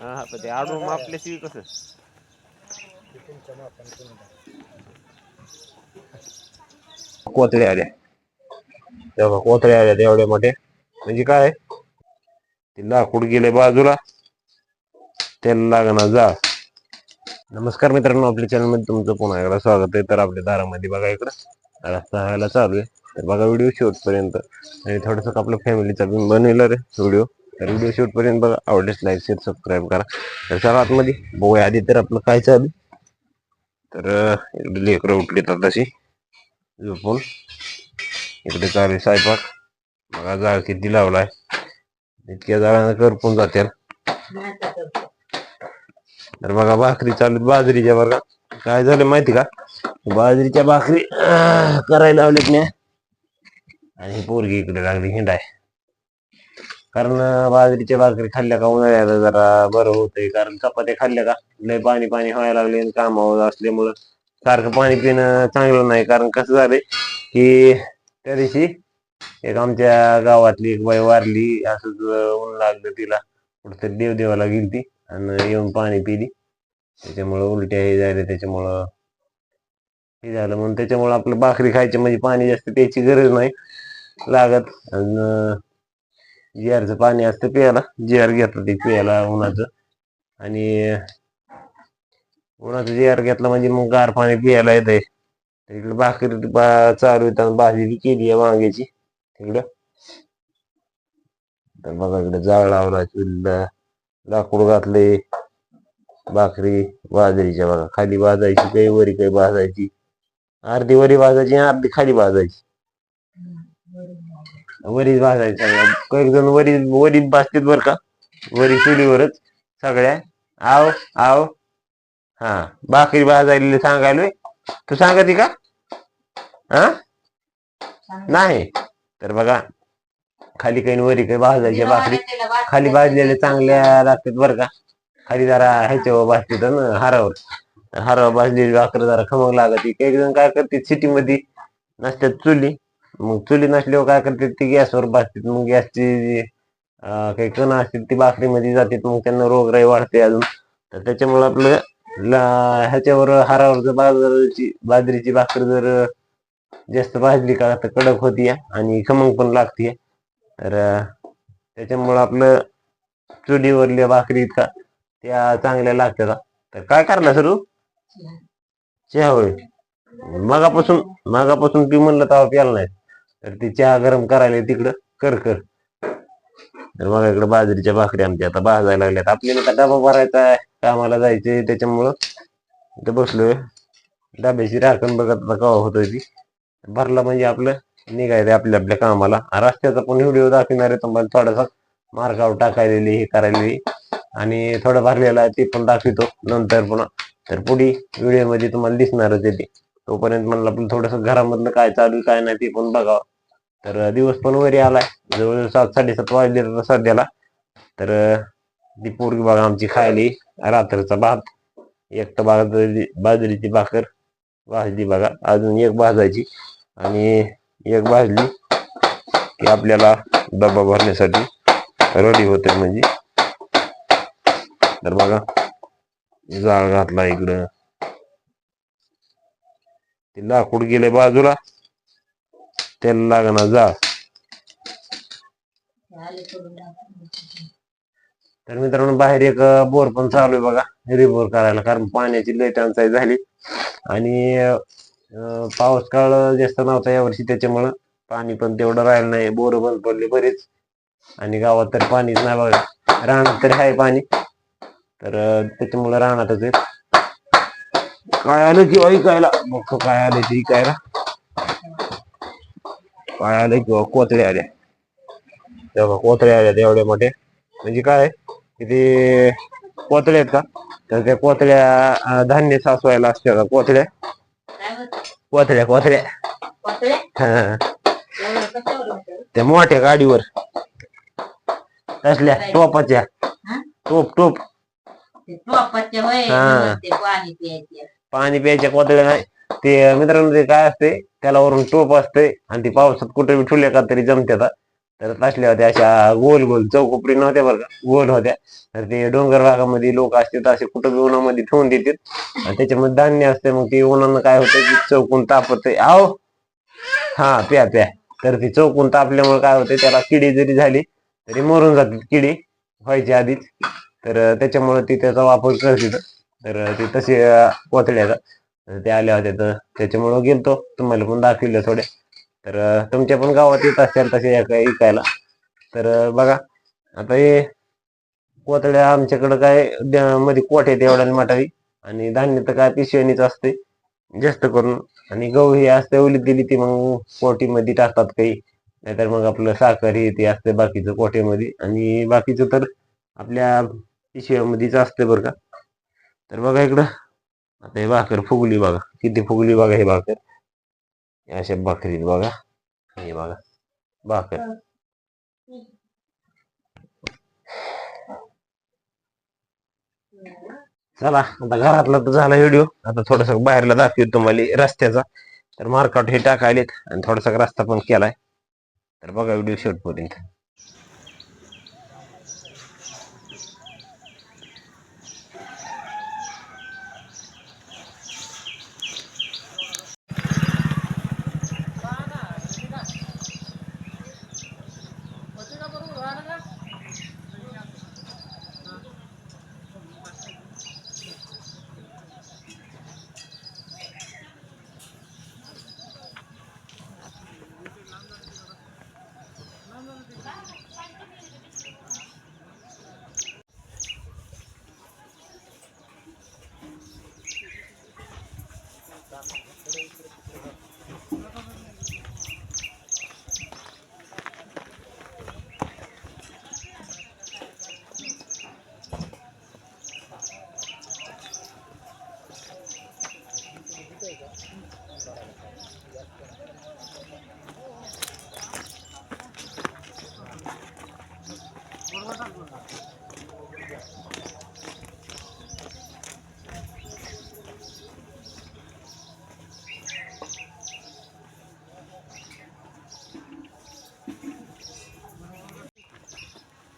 हा पण ते आडून मापल्याशिवाय कसं? कोथळे आल्या. तेव्हा कोथळे आल्या एवढ्या मोठे म्हणजे काय? ते लाकूड गेले बाजूला. त्याला लागणार जा. नमस्कार मित्रांनो आपल्या चॅनलमध्ये तुमचं पुन्हा एकदा स्वागत आहे. तर आपल्या दारामध्ये बघा इकडं. रस्ता व्हायला चालू आहे. तर बघा व्हिडिओ शेवटपर्यंत आणि थोडंसं आपलं फॅमिलीचा पण बनवलं रे व्हिडिओ तर व्हिडिओ शेवटपर्यंत बघा. आवडल्यास लाईक शेअर सबस्क्राईब करा. तर चला आतमध्ये बघूया. आधी तर आपलं काय चालू तर इकडे लेकरं उठली तर तशी. झोपून. इकडे चालू आहे स्वयंपाक. बघा जाळ किती लावलाय. इतक्या जाळानं करपून जाते तर बघा भाकरी चालू आहेत. बाजरीच्या बघा. काय झालं माहिती का? बाजरीच्या भाकरी करायला लावलेत ना आणि ही पोरगी इकडे लागली हिंडाय. कारण बाजरीच्या भाकरी खाल्ल्या का उन्हाळ्याला जरा बरं होतंय. कारण चपात्या खाल्ल्या का लय पाणी पाणी व्हायला लागले आणि कामावर असल्यामुळं सारखं पाणी पिणं चांगलं नाही. कारण कसं झालंय की त्या दिवशी एक आमच्या गावातली एक बाई वारली असंच ऊन लागलं तिला. कुठं देवदेवाला ती आणि येऊन पाणी पिली. त्याच्यामुळं उलट्या हे झाल्या त्याच्यामुळं हे झालं. म्हणून त्याच्यामुळं आपलं भाकरी खायची म्हणजे पाणी जास्त प्यायची गरज नाही लागत. आणि जिआरचं पाणी असतं प्यायला. जिअर घेतात ते प्यायला उन्हाचं. आणि उन्हाचं जिअर घेतलं म्हणजे मग गार पाणी पियाला येतंय. तिकडे भाकरी बा चालू येतात भाजी बी केली आहे वांग्याची. तिकडं तर बघा इकडे जाळ लावला चुलला लाकूड घातले भाकरी बाजरीच्या बघा. खाली भाजायची काही वरी काही भाजायची. अर्धी वरी भाजायची अर्धी खाली भाजायची. वरीच भाजायची सगळ्या काही जण वरी वरीत भाजतात बरं का? वरी चुलीवरच सगळ्या. आव आव. हा भाकरी भाजायला सांगायलोय. तू सांगते का? हा नाही. तर बघा खाली काही वरी काही भाजायच्या भाकरी. खाली भाजलेल्या चांगल्या लागतात बरं का? खाली जरा ह्याच्यावर भाजतात ना हारावर. हारावर भाजलेली भाकर जरा खमक लागत. काही जण काय करते सिटी मध्ये नसतात चुली. मग चुली नसल्यावर काय करतात ती गॅसवर भाजतात मग गॅसची काही कण असतील ती भाकरीमध्ये जातात मग त्यांना रोगराई वाढते अजून. तर त्याच्यामुळे आपलं ह्याच्यावर हारावर जर बाजरीची बाजरीची भाकर जर जास्त भाजली का तर कडक होती आणि खमंग पण लागते तर त्याच्यामुळं आपलं चुलीवरल्या भाकरी का त्या चांगल्या लागतात तर काय करणार सरू? चहा. होय. मगापासून मगापासून ती म्हणलं तेव्हा प्याला नाही. तर ती चहा गरम करायला तिकडं. कर कर. तर बघा इकडे बाजरीच्या भाकरी आमच्या आता भाजायला लागल्यात. आपल्याला आता डबा भरायचा आहे. कामाला जायचंय त्याच्यामुळं. इथं बसलोय. डब्याची राखण बघत आता कवा होतोय ती. भरला म्हणजे आपलं निघायचं आपल्या आपल्या कामाला. रस्त्याचा पण व्हिडिओ दाखवणार आहे तुम्हाला. थोडासा मार्गावर टाकायलेली हे करायलेली. आणि थोडं भरलेलं आहे ते पण दाखवितो नंतर पुन्हा. तर पुढे व्हिडिओमध्ये तुम्हाला दिसणारच आहे ते. तोपर्यंत म्हणलं आपण थोडंसं घरामधलं काय चालू आहे, काय नाही ते पण बघावं. तर दिवस पण वरी आलाय. जवळजवळ सात साडेसात वाजले तर सध्याला. तर ती पोरगी बघा आमची खायली. रात्रीचा भात एक तर बाजरी बाजरीची भाकर भाजली बघा. अजून एक भाजायची आणि एक भाजली की आपल्याला डबा भरण्यासाठी रेडी होते म्हणजे. तर बघा जाळ घातला इकडं. ते लाकूड गेले बाजूला. त्याला लागणार जा. तर मित्रांनो बाहेर एक बोर पण चालू आहे बघा रिबोर करायला कारण पाण्याची लय टंचाई झाली. आणि पाऊस काळ जास्त नव्हता यावर्षी त्याच्यामुळं पाणी पण तेवढं राहिलं नाही. बोर बंद पडले बरेच. आणि गावात तर पाणीच नाही बघा. राहणार तरी आहे पाणी. तर त्याच्यामुळं राहणारच आहे. काय आलं की ऐकायला? बघ काय आलं ते ऐकायला? काय आलं किंवा कोथळे आल्या. तेव्हा कोथळे आल्या एवढ्या मोठे म्हणजे काय की ते कोथळे आहेत का? तर त्या कोथळ्या धान्य साचवायला असते का कोथळ्या. कोथळ्या कोथळ्या. हा. त्या मोठ्या गाडीवर. तसल्या टोपाच्या. टोप टोप. हा. पाणी प्यायच्या कोथळ्या नाही. ते मित्रांनो ते काय असते त्याला वरून टोप असते आणि ती पावसात कुठे बी ठुल्या का तरी जमत्यात तर तसल्या होत्या अशा गोल गोल चौकोपरी नव्हत्या बरं का गोल होत्या. तर ते डोंगर भागामध्ये लोक असतात असे कुठं बी उन्हामध्ये ठेवून देतात. आणि त्याच्यामध्ये धान्य असते मग ते उन्हानं काय होतं की चौकून तापतय. आहो हा प्या प्या. तर ती चौकून तापल्यामुळे काय होते त्याला किडी जरी झाली तरी मरून जातात किडी व्हायची आधीच. तर त्याच्यामुळे ती त्याचा वापर करतात. तर ते तसे अं, कोथळ्याचा. ते आल्या होत्या तर त्याच्यामुळं गेलतो. तुम्हाला पण दाखविलं थोडे. तर तुमच्या पण गावात येत असतील तसे ऐकायला. तर बघा आता हे कोतड्या आमच्याकडं काय मध्ये कोठे तेवढ्याला मटावी आणि धान्य तर काय पिशव्यानीच असते जास्त करून. आणि गहू हे असते ओलीत दिली ती मग कोटीमध्ये टाकतात काही. नाहीतर मग आपलं साखर हे ते असते बाकीचं कोठ्यामध्ये आणि बाकीचं तर आपल्या पिशव्यामध्येच असते बरं का. तर बघा इकडं. आता हे भाकर फुगली बघा. किती फुगली बघा हे भाकर. हे अशा भाकरी बघा. हे बघा. भाकर. चला आता घरातला तर झाला व्हिडिओ. आता थोडासा बाहेरला दाखवतो तुम्हाला रस्त्याचा. तर मार्कआउट हे टाकायलेत आणि थोडासा रस्ता पण केलाय. तर बघा व्हिडिओ शेवटपर्यंत.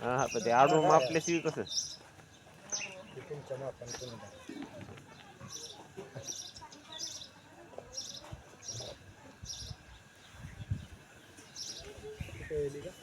हा पण ते आडून आपल्याशी कसं? पलक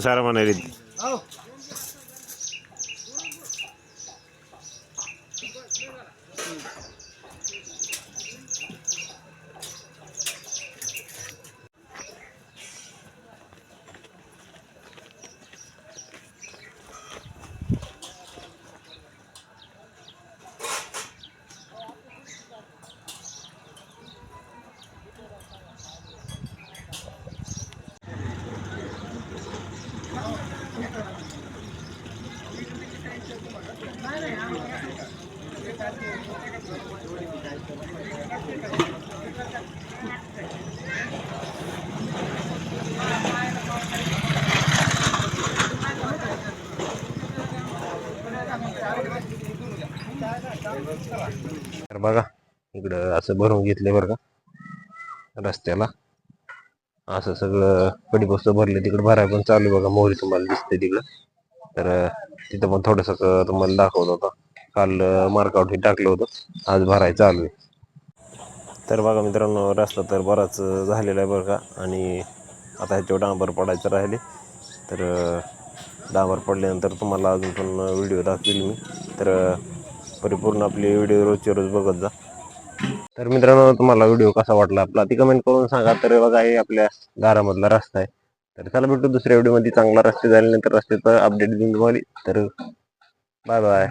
सारा म्हणाले तर बघा इकडं असं भरून घेतलंय बरं का. रस्त्याला. असं सगळं कडी भरले तिकडे भराय पण चालू आहे बघा. मोहरी तुम्हाला दिसते तिकडं. तर तिथं पण थोडस तुम्हाला दाखवत होता. काल मार्कआउट हे टाकलं होतं. आज भराय चालू आहे. तर बघा मित्रांनो रस्ता तर बराच झालेला आहे बरं का. आणि आता ह्याच्यावर डांबर पडायचं राहिले. तर डांबर पडल्यानंतर तुम्हाला अजून पण व्हिडिओ दाखवेल मी. तर परिपूर्ण आपली व्हिडिओ रोजचे रोज बघत जा. तर मित्रांनो तुम्हाला व्हिडिओ कसा वाटला आपला ती कमेंट करून सांगा. तर बघा हे आपल्या दारामधला रस्ता आहे. तर चला भेटू दुसऱ्या व्हिडिओमध्ये चांगला रस्ते झाल्यानंतर रस्त्याचं अपडेट देऊन तुम्हाला. तर बाय बाय